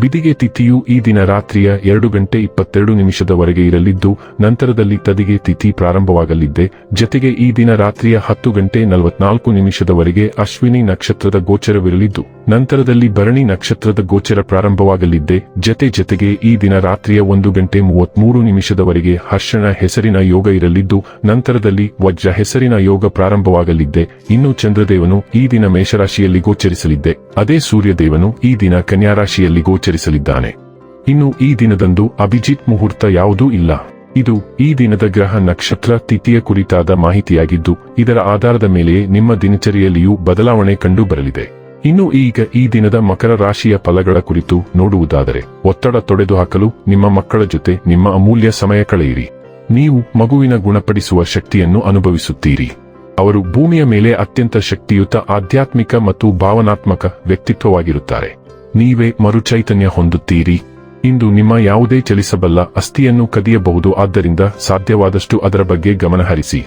ಬಿದಿಗೆ ತಿಥಿಯು ಈ ದಿನ ರಾತ್ರಿಯ ಎರಡು ಗಂಟೆ ಇಪ್ಪತ್ತೆರಡು ನಿಮಿಷದವರೆಗೆ ಇರಲಿದ್ದು, ನಂತರದಲ್ಲಿ ತದಿಗೆ ತಿಥಿ ಪ್ರಾರಂಭವಾಗಲಿದ್ದೆ. ಜತೆಗೆ ಈ ದಿನ ರಾತ್ರಿಯ ಹತ್ತು ಗಂಟೆ ನಲವತ್ನಾಲ್ಕು ನಿಮಿಷದವರೆಗೆ ಅಶ್ವಿನಿ ನಕ್ಷತ್ರದ ಗೋಚರವಿರಲಿದ್ದು, ನಂತರದಲ್ಲಿ ಭರಣಿ ನಕ್ಷತ್ರದ ಗೋಚರ ಪ್ರಾರಂಭವಾಗಲಿದ್ದೆ. ಜತೆ ಜತೆಗೆ ಈ ದಿನ ರಾತ್ರಿಯ ಒಂದು ಗಂಟೆ ಮೂವತ್ಮೂರು ನಿಮಿಷದವರೆಗೆ ಹರ್ಷಣ ಹೆಸರಿನ ಯೋಗ ಇರಲಿದ್ದು, ನಂತರದಲ್ಲಿ ವಜ್ರ ಹೆಸರಿನ ಯೋಗ ಪ್ರಾರಂಭವಾಗಲಿದ್ದೆ. ಇನ್ನು ಚಂದ್ರದೇವನು ಈ ದಿನ ಮೇಷರಾಶಿಯಲ್ಲಿ ಗೋಚರಿಸಲಿದ್ದೆ. ಅದೇ ಸೂರ್ಯದೇವನು ಈ ದಿನ ಕನ್ಯಾ ರಾಶಿಯಲ್ಲಿ ಗೋಚರಿಸಲಿದ್ದಾನೆ. ಇನ್ನು ಈ ದಿನದಂದು ಅಭಿಜಿತ್ ಮುಹೂರ್ತ ಯಾವುದೂ ಇಲ್ಲ. ಇದು ಈ ದಿನದ ಗ್ರಹ ನಕ್ಷತ್ರ ತಿಥಿಯ ಕುರಿತಾದ ಮಾಹಿತಿಯಾಗಿದ್ದು, ಇದರ ಆಧಾರದ ಮೇಲೆಯೇ ನಿಮ್ಮ ದಿನಚರಿಯಲ್ಲಿಯೂ ಬದಲಾವಣೆ ಕಂಡು ಬರಲಿದೆ ಇನ್ನು ಈಗ ಈ ದಿನದ ಮಕರ ರಾಶಿಯ ಫಲಗಳ ಕುರಿತು ನೋಡುವುದಾದರೆ, ಒತ್ತಡ ತೊಡೆದುಹಾಕಲು ನಿಮ್ಮ ಮಕ್ಕಳ ಜೊತೆ ನಿಮ್ಮ ಅಮೂಲ್ಯ ಸಮಯ ಕಳೆಯಿರಿ. ನೀವು ಮಗುವಿನ ಗುಣಪಡಿಸುವ ಶಕ್ತಿಯನ್ನು ಅನುಭವಿಸುತ್ತೀರಿ. ಅವರು ಭೂಮಿಯ ಮೇಲೆ ಅತ್ಯಂತ ಶಕ್ತಿಯುತ ಆಧ್ಯಾತ್ಮಿಕ ಮತ್ತು ಭಾವನಾತ್ಮಕ ವ್ಯಕ್ತಿತ್ವವಾಗಿರುತ್ತಾರೆ. ನೀವೇ ಮರುಚೈತನ್ಯ ಹೊಂದುತ್ತೀರಿ. ಇಂದು ನಿಮ್ಮ ಯಾವುದೇ ಚಲಿಸಬಲ್ಲ ಅಸ್ಥಿಯನ್ನು ಕದಿಯಬಹುದು. ಆದ್ದರಿಂದ ಸಾಧ್ಯವಾದಷ್ಟು ಅದರ ಬಗ್ಗೆ ಗಮನಹರಿಸಿ.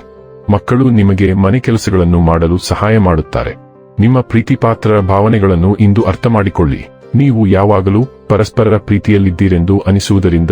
ಮಕ್ಕಳು ನಿಮಗೆ ಮನೆ ಕೆಲಸಗಳನ್ನು ಮಾಡಲು ಸಹಾಯ ಮಾಡುತ್ತಾರೆ. ನಿಮ್ಮ ಪ್ರೀತಿಪಾತ್ರರ ಭಾವನೆಗಳನ್ನು ಇಂದು ಅರ್ಥ ಮಾಡಿಕೊಳ್ಳಿ ನೀವು ಯಾವಾಗಲೂ ಪರಸ್ಪರರ ಪ್ರೀತಿಯಲ್ಲಿದ್ದೀರೆಂದು ಅನಿಸುವುದರಿಂದ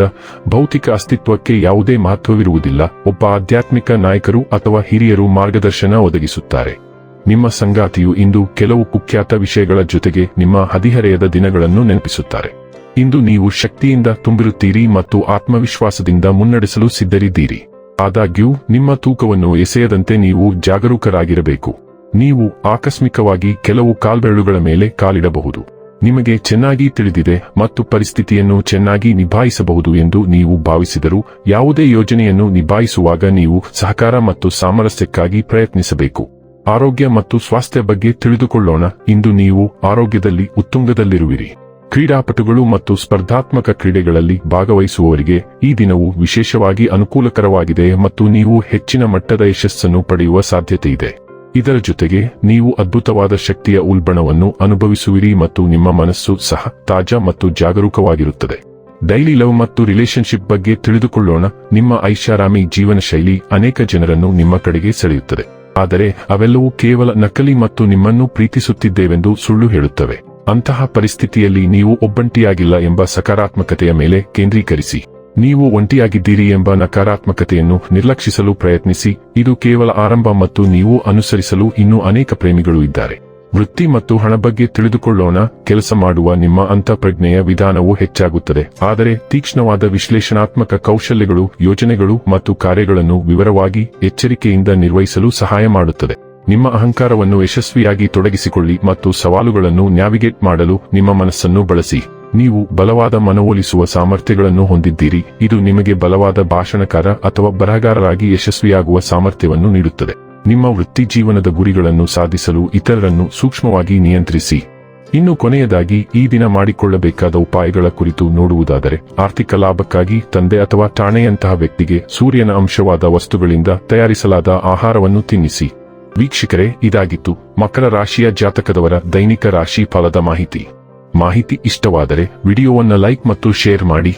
ಭೌತಿಕ ಅಸ್ತಿತ್ವಕ್ಕೆ ಯಾವುದೇ ಮಹತ್ವವಿರುವುದಿಲ್ಲ. ಒಬ್ಬ ಆಧ್ಯಾತ್ಮಿಕ ನಾಯಕರು ಅಥವಾ ಹಿರಿಯರು ಮಾರ್ಗದರ್ಶನ ಒದಗಿಸುತ್ತಾರೆ. ನಿಮ್ಮ ಸಂಗಾತಿಯು ಇಂದು ಕೆಲವು ಕುಖ್ಯಾತ ವಿಷಯಗಳ ಜೊತೆಗೆ ನಿಮ್ಮ ಹದಿಹರೆಯದ ದಿನಗಳನ್ನು ನೆನಪಿಸುತ್ತಾರೆ. ಇಂದು ನೀವು ಶಕ್ತಿಯಿಂದ ತುಂಬಿರುತ್ತೀರಿ ಮತ್ತು ಆತ್ಮವಿಶ್ವಾಸದಿಂದ ಮುನ್ನಡೆಸಲು ಸಿದ್ಧರಿದ್ದೀರಿ. ಆದಾಗ್ಯೂ, ನಿಮ್ಮ ತೂಕವನ್ನು ಎಸೆಯದಂತೆ ನೀವು ಜಾಗರೂಕರಾಗಿರಬೇಕು. ನೀವು ಆಕಸ್ಮಿಕವಾಗಿ ಕೆಲವು ಕಾಲ್ಬೆರಳುಗಳ ಮೇಲೆ ಕಾಲಿಡಬಹುದು. ನಿಮಗೆ ಚೆನ್ನಾಗಿ ತಿಳಿದಿದೆ ಮತ್ತು ಪರಿಸ್ಥಿತಿಯನ್ನು ಚೆನ್ನಾಗಿ ನಿಭಾಯಿಸಬಹುದು ಎಂದು ನೀವು ಭಾವಿಸಿದರೂ, ಯಾವುದೇ ಯೋಜನೆಯನ್ನು ನಿಭಾಯಿಸುವಾಗ ನೀವು ಸಹಕಾರ ಮತ್ತು ಸಾಮರಸ್ಯಕ್ಕಾಗಿ ಪ್ರಯತ್ನಿಸಬೇಕು. ಆರೋಗ್ಯ ಮತ್ತು ಸ್ವಾಸ್ಥ್ಯ ಬಗ್ಗೆ ತಿಳಿದುಕೊಳ್ಳೋಣ. ಇಂದು ನೀವು ಆರೋಗ್ಯದಲ್ಲಿ ಉತ್ತುಂಗದಲ್ಲಿರುವಿರಿ. ಕ್ರೀಡಾಪಟುಗಳು ಮತ್ತು ಸ್ಪರ್ಧಾತ್ಮಕ ಕ್ರೀಡೆಗಳಲ್ಲಿ ಭಾಗವಹಿಸುವವರಿಗೆ ಈ ದಿನವು ವಿಶೇಷವಾಗಿ ಅನುಕೂಲಕರವಾಗಿದೆ ಮತ್ತು ನೀವು ಹೆಚ್ಚಿನ ಮಟ್ಟದ ಯಶಸ್ಸನ್ನು ಪಡೆಯುವ ಸಾಧ್ಯತೆ ಇದೆ ಇದರ ಜೊತೆಗೆ ನೀವು ಅದ್ಭುತವಾದ ಶಕ್ತಿಯ ಉಲ್ಬಣವನ್ನು ಅನುಭವಿಸುವಿರಿ ಮತ್ತು ನಿಮ್ಮ ಮನಸ್ಸು ಸಹ ತಾಜಾ ಮತ್ತು ಜಾಗರೂಕವಾಗಿರುತ್ತದೆ. ಡೈಲಿ ಲವ್ ಮತ್ತು ರಿಲೇಶನ್ಶಿಪ್ ಬಗ್ಗೆ ತಿಳಿದುಕೊಳ್ಳೋಣ. ನಿಮ್ಮ ಐಷಾರಾಮಿ ಜೀವನ ಶೈಲಿ ಅನೇಕ ಜನರನ್ನು ನಿಮ್ಮ ಕಡೆಗೆ ಸೆಳೆಯುತ್ತದೆ. ಆದರೆ ಅವೆಲ್ಲವೂ ಕೇವಲ ನಕಲಿ ಮತ್ತು ನಿಮ್ಮನ್ನು ಪ್ರೀತಿಸುತ್ತಿದ್ದೇವೆಂದು ಸುಳ್ಳು ಹೇಳುತ್ತವೆ. ಅಂತಹ ಪರಿಸ್ಥಿತಿಯಲ್ಲಿ ನೀವು ಒಬ್ಬಂಟಿಯಾಗಿಲ್ಲ ಎಂಬ ಸಕಾರಾತ್ಮಕತೆಯ ಮೇಲೆ ಕೇಂದ್ರೀಕರಿಸಿ. ನೀವು ಒಂಟಿಯಾಗಿದ್ದೀರಿ ಎಂಬ ನಕಾರಾತ್ಮಕತೆಯನ್ನು ನಿರ್ಲಕ್ಷಿಸಲು ಪ್ರಯತ್ನಿಸಿ. ಇದು ಕೇವಲ ಆರಂಭ ಮತ್ತು ನೀವು ಅನುಸರಿಸಲು ಇನ್ನೂ ಅನೇಕ ಪ್ರೇಮಿಗಳು ಇದ್ದಾರೆ. ವೃತ್ತಿ ಮತ್ತು ಹಣ ಬಗ್ಗೆ ತಿಳಿದುಕೊಳ್ಳೋಣ, ಕೆಲಸ ಮಾಡುವ ನಿಮ್ಮ ಅಂತಃಪ್ರಜ್ಞೆಯ ವಿಧಾನವು ಹೆಚ್ಚಾಗುತ್ತದೆ. ಆದರೆ ತೀಕ್ಷ್ಣವಾದ ವಿಶ್ಲೇಷಣಾತ್ಮಕ ಕೌಶಲ್ಯಗಳು, ಯೋಜನೆಗಳು ಮತ್ತು ಕಾರ್ಯಗಳನ್ನು ವಿವರವಾಗಿ ಎಚ್ಚರಿಕೆಯಿಂದ ನಿರ್ವಹಿಸಲು ಸಹಾಯ ಮಾಡುತ್ತದೆ. ನಿಮ್ಮ ಅಹಂಕಾರವನ್ನು ಯಶಸ್ವಿಯಾಗಿ ತೊಡಗಿಸಿಕೊಳ್ಳಿ ಮತ್ತು ಸವಾಲುಗಳನ್ನು ನ್ಯಾವಿಗೇಟ್ ಮಾಡಲು ನಿಮ್ಮ ಮನಸ್ಸನ್ನು ಬಳಸಿ. ನೀವು ಬಲವಾದ ಮನವೊಲಿಸುವ ಸಾಮರ್ಥ್ಯಗಳನ್ನು ಹೊಂದಿದ್ದೀರಿ. ಇದು ನಿಮಗೆ ಬಲವಾದ ಭಾಷಣಕಾರ ಅಥವಾ ಬರಹಗಾರರಾಗಿ ಯಶಸ್ವಿಯಾಗುವ ಸಾಮರ್ಥ್ಯವನ್ನು ನೀಡುತ್ತದೆ. ನಿಮ್ಮ ವೃತ್ತಿ ಜೀವನದ ಗುರಿಗಳನ್ನು ಸಾಧಿಸಲು ಇತರರನ್ನು ಸೂಕ್ಷ್ಮವಾಗಿ ನಿಯಂತ್ರಿಸಿ. ಇನ್ನು ಕೊನೆಯದಾಗಿ, ಈ ದಿನ ಮಾಡಿಕೊಳ್ಳಬೇಕಾದ ಉಪಾಯಗಳ ಕುರಿತು ನೋಡುವುದಾದರೆ, ಆರ್ಥಿಕ ಲಾಭಕ್ಕಾಗಿ ತಂದೆ ಅಥವಾ ಠಾಣೆಯಂತಹ ವ್ಯಕ್ತಿಗೆ ಸೂರ್ಯನ ಅಂಶವಾದ ವಸ್ತುಗಳಿಂದ ತಯಾರಿಸಲಾದ ಆಹಾರವನ್ನು ತಿನ್ನಿಸಿ. ವೀಕ್ಷಕರೇ, ಇದಾಗಿತ್ತು ಮಕರ ರಾಶಿಯ ಜಾತಕದವರ ದೈನಿಕ ರಾಶಿ ಫಲದ ಮಾಹಿತಿ. ಮಾಹಿತಿ ಇಷ್ಟವಾದರೆ, ವಿಡಿಯೋವನ್ನು ಲೈಕ್ ಮತ್ತು ಶೇರ್ ಮಾಡಿ.